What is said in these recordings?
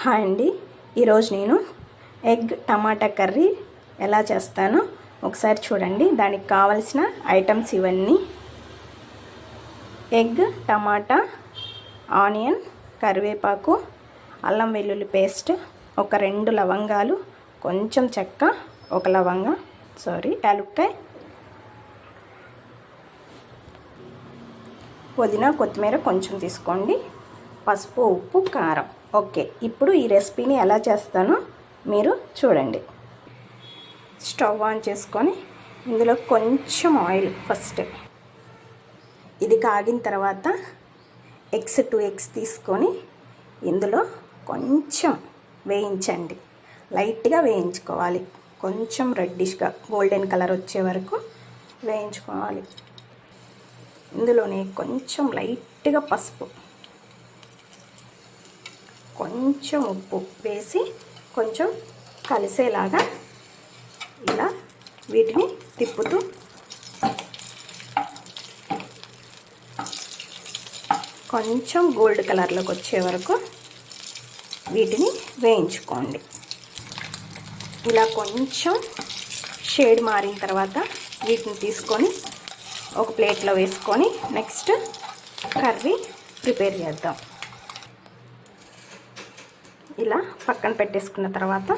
Hi అండి. ఈరోజు నేను ఎగ్ టమాటా కర్రీ ఎలా చేస్తానో ఒకసారి చూడండి. దానికి కావలసిన ఐటమ్స్ ఇవన్నీ. ఎగ్ టమాటా ఆనియన్ కరివేపాకు అల్లం వెల్లుల్లి పేస్ట్ ఒక రెండు లవంగాలు కొంచెం చెక్క ఒక లవంగ సారీ యాలుక్కాయ పుదీనా కొత్తిమీర కొంచెం తీసుకోండి. పసుపు ఉప్పు కారం. ఓకే ఇప్పుడు ఈ రెసిపీని ఎలా చేస్తానో మీరు చూడండి. స్టవ్ ఆన్ చేసుకొని ఇందులో కొంచెం ఆయిల్ ఫస్ట్. ఇది కాగిన తర్వాత ఎగ్స్ టూ ఎగ్స్ తీసుకొని ఇందులో కొంచెం వేయించండి. లైట్గా వేయించుకోవాలి. కొంచెం రెడ్డిష్గా గోల్డెన్ కలర్ వచ్చే వరకు వేయించుకోవాలి. ఇందులోనే కొంచెం లైట్గా పసుపు. కొంచెం ఉప్పు వేసి కొంచెం కలిసేలాగా ఇలా వీటిని తిప్పుతూ కొంచెం గోల్డ్ కలర్లోకి వచ్చే వరకు వీటిని వేయించుకోండి. ఇలా కొంచెం షేడ్ మారిన తర్వాత వీటిని తీసుకొని ఒక ప్లేట్లో వేసుకొని నెక్స్ట్ కర్రీ ప్రిపేర్ చేద్దాం. ఇలా పక్కన పెట్టేసుకున్న తర్వాత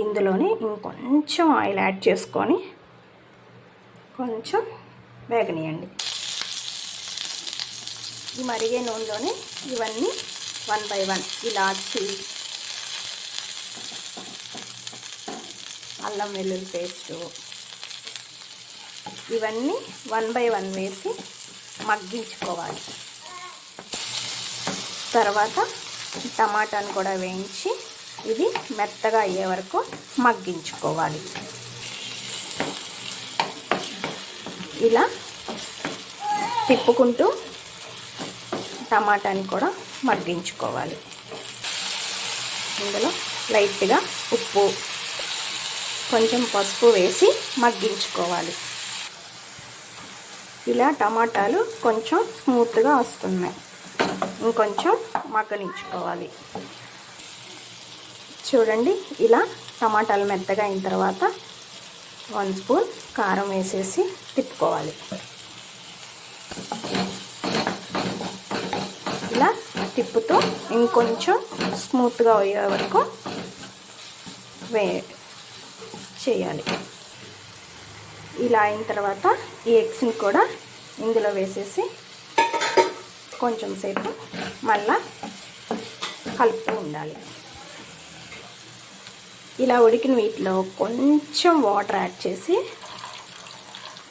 ఇందులోనే ఇంకొంచెం ఆయిల్ యాడ్ చేసుకొని కొంచెం వేగనీయండి. ఈ మరిగే నూనెలోనే ఇవన్నీ వన్ బై వన్ ఇలాచి అల్లం వెల్లుల్లి పేస్టు ఇవన్నీ వన్ బై వన్ వేసి మగ్గించుకోవాలి. తర్వాత టమాటాను కూడా వేయించి ఇది మెత్తగా అయ్యే వరకు మగ్గించుకోవాలి. ఇలా తిప్పుకుంటూ టమాటాని కూడా మగ్గించుకోవాలి. ఇందులో లైట్గా ఉప్పు కొంచెం పసుపు వేసి మగ్గించుకోవాలి. ఇలా టమాటాలు కొంచెం స్మూత్గా వస్తున్నాయి. ఇంకొంచెం మగ్గనించుకోవాలి చూడండి ఇలా టమాటాలు మెత్తగా అయిన తర్వాత వన్ స్పూన్ కారం వేసేసి తిప్పుకోవాలి. ఇలా తిప్పుతూ ఇంకొంచెం స్మూత్గా అయ్యే వరకు వే చేయాలి. ఇలా అయిన తర్వాత ఈ ఎగ్స్ని కూడా ఇందులో వేసేసి కొంచెం సేపు మళ్ళా కలుపుతూ ఉండాలి. ఇలా ఉడికిన వీటిలో కొంచెం వాటర్ యాడ్ చేసి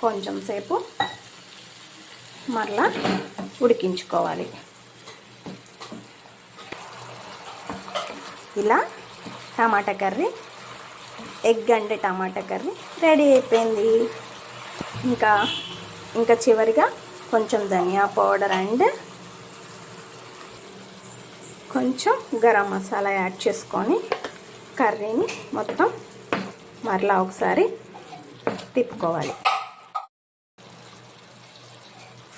కొంచెం సేపు మరలా ఉడికించుకోవాలి. ఇలా tomato curry egg and tomato curry ready అయిపోయింది. ఇంకా ఇంకా చివరిగా కొంచెం ధనియా పౌడర్ అండ్ కొంచెం గరం మసాలా యాడ్ చేసుకొని కర్రీని మొత్తం మరలా ఒకసారి తిప్పుకోవాలి.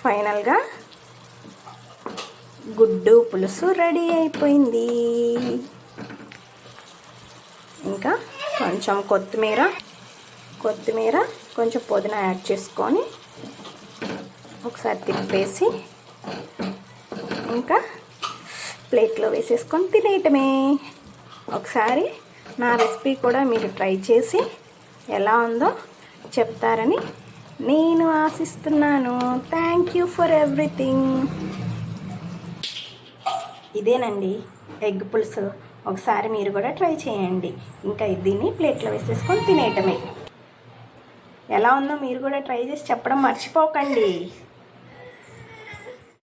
ఫైనల్గా గుడ్డు పులుసు రెడీ అయిపోయింది. ఇంకా కొంచెం కొత్తిమీర కొత్తిమీర కొంచెం పుదీనా యాడ్ చేసుకొని ఒకసారి తిప్పేసి ఇంకా ప్లేట్లో వేసేసుకొని తినేయటమే. ఒకసారి నా రెసిపీ కూడా మీరు ట్రై చేసి ఎలా ఉందో చెప్తారని నేను ఆశిస్తున్నాను. థ్యాంక్ యూ ఫర్ ఎవ్రీథింగ్ ఇదేనండి ఎగ్ పులుసు. ఒకసారి మీరు కూడా ట్రై చేయండి. ఇంకా దీన్ని ప్లేట్లో వేసేసుకొని తినేయటమే. ఎలా ఉందో మీరు కూడా ట్రై చేసి చెప్పడం మర్చిపోకండి.